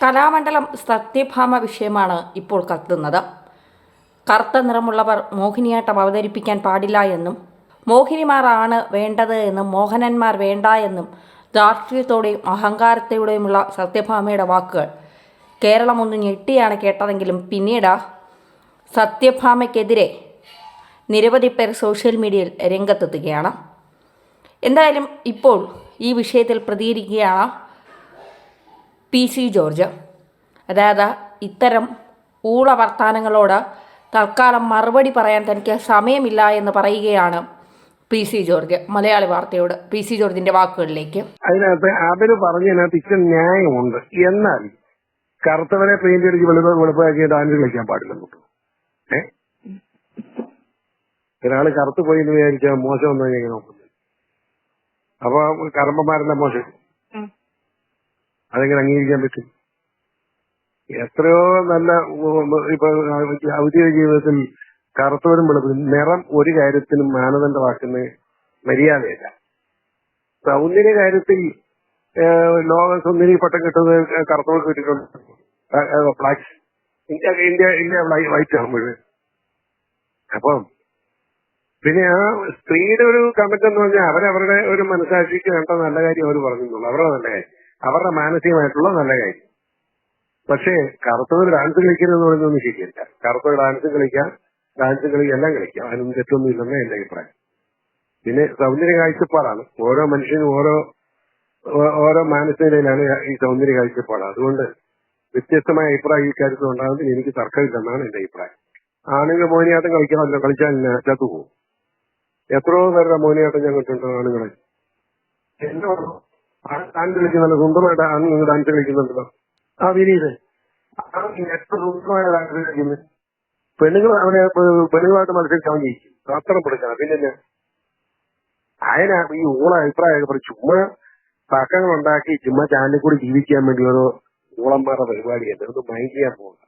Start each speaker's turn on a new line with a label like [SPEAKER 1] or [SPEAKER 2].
[SPEAKER 1] കലാമണ്ഡലം സത്യഭാമ വിഷയമാണ് ഇപ്പോൾ കത്തുന്നത്. കറുത്ത നിറമുള്ളവർ മോഹിനിയാട്ടം അവതരിപ്പിക്കാൻ പാടില്ല എന്നും മോഹിനിമാരാണ് വേണ്ടത് എന്നും മോഹനന്മാർ വേണ്ട എന്നും ധാർഷ്ട്യത്തോടെയും അഹങ്കാരത്തോടെയുമുള്ള സത്യഭാമയുടെ വാക്കുകൾ. കേരളം ഒന്ന് ഞെട്ടിയാണ് കേട്ടതെങ്കിലും പിന്നീട് സത്യഭാമയ്ക്കെതിരെ നിരവധി പേർ സോഷ്യൽ മീഡിയയിൽ രംഗത്തെത്തുകയാണ്. എന്തായാലും ഇപ്പോൾ ഈ വിഷയത്തിൽ പ്രതികരിക്കുകയാണ്. P C George. അതായത് ഇത്തരം ഊള വർത്താനങ്ങളോട് തൽക്കാലം മറുപടി പറയാൻ തനിക്ക് സമയമില്ല എന്ന് പറയുകയാണ് പി സി ജോർജ് മലയാളി വാർത്തയോട്. പി സി ജോർജിന്റെ വാക്കുകളിലേക്ക്.
[SPEAKER 2] അതിനകത്ത് അവർ പറഞ്ഞതിനകത്ത് ഇച്ചിരി ന്യായമുണ്ട്. എന്നാൽ കറുത്തവരെ പെയിന്റ് അടിച്ച് വെളുപ്പ് വെളുപ്പാക്കി ഡാൻസ് കളിക്കാൻ പാടില്ല ഏ? ഒരാൾ കറുത്ത് പോയി എന്ന് വിചാരിച്ചാൽ മോശം ഒന്നും ഞാൻ നോക്കുന്നു. അപ്പൊ കറമ്പന്മാരെല്ലാം മോശം? അതെങ്ങനെ അംഗീകരിക്കാൻ പറ്റും? എത്രയോ നല്ല ഇപ്പൊ ഔദ്യോഗിക ജീവിതത്തിൽ കറുത്തവരും വെളുപ്പും നിറം ഒരു കാര്യത്തിനും മാനദണ്ഡമാക്കുന്ന മര്യാദയല്ല. സൗന്ദര്യ കാര്യത്തിൽ ലോക സുന്ദരി പട്ടം കിട്ടുന്നത് കറുത്തവർക്ക് കിട്ടിയിട്ടുണ്ട് ഇന്ത്യ ഇന്ത്യ ഇന്ത്യ വൈറ്റ് ആകുമ്പോഴ് അപ്പം പിന്നെ ആ സ്ത്രീയുടെ ഒരു എന്ന് പറഞ്ഞാൽ അവരവരുടെ ഒരു മനസാക്ഷിക്ക് വേണ്ട നല്ല കാര്യം അവർ പറഞ്ഞിട്ടുള്ളൂ അവരുടെ നല്ല കാര്യം. അവരുടെ മാനസികമായിട്ടുള്ള നല്ല കാര്യം. പക്ഷേ കറുത്തവർ ഡാൻസ് കളിക്കരുതെന്ന് പറയുന്നതൊന്നും ശരിയല്ല. കറുത്തവർ ഡാൻസ് കളിക്കാം ഡാൻസ് കളി എല്ലാം കളിക്കാം. അതിനൊന്നും തെറ്റൊന്നും ഇല്ലെന്ന് എന്റെ അഭിപ്രായം. പിന്നെ സൗന്ദര്യ കാഴ്ചപ്പാടാണ്. ഓരോ മനുഷ്യനും ഓരോ ഓരോ മാനസികതയിലാണ് ഈ സൗന്ദര്യ കാഴ്ചപ്പാട്. അതുകൊണ്ട് വ്യത്യസ്തമായ അഭിപ്രായം ഈ കാര്യത്തിൽ ഉണ്ടാകുന്നതിൽ എനിക്ക് തർക്കമില്ലെന്നാണ് എന്റെ അഭിപ്രായം. ആണുങ്ങൾ മോഹിനിയാട്ടം കളിക്കാമല്ലോ കളിച്ചാൽ ചത്തു പോകും. എത്രയോ പേരുടെ മോഹിനിയാട്ടം ഞാൻ കണ്ടിട്ടുണ്ട് ആണുങ്ങളെ. എന്തോ ഡാൻസ് കളിക്കുന്നുണ്ട് സുന്ദരമായിട്ട് ആണുങ്ങൾ ഡാൻസ് കളിക്കുന്നുണ്ടല്ലോ. ആ വിനീത്. എത്ര സുന്ദരമായ ഡാൻസ് കളിക്കുന്നത് പെണ്ണുങ്ങൾ അവനെ പെണ്ണുങ്ങളായിട്ട് മത്സരിച്ച് അവൻ ജയിക്കും. അത്ര പഠിക്കണം പിന്നെ അയനാ ഈ ഊള അഭിപ്രായമൊക്കെ പറയും. ചുമ്മാ തർക്കങ്ങൾ ഉണ്ടാക്കി ചുമ്മാ ചാനലിൽ കൂടി ജീവിക്കാൻ വേണ്ടി ഓരോ ഊളന്മാരുടെ പരിപാടിയല്ല? ഒന്ന് മൈൻഡ് ചെയ്യാൻ പോകണ്ട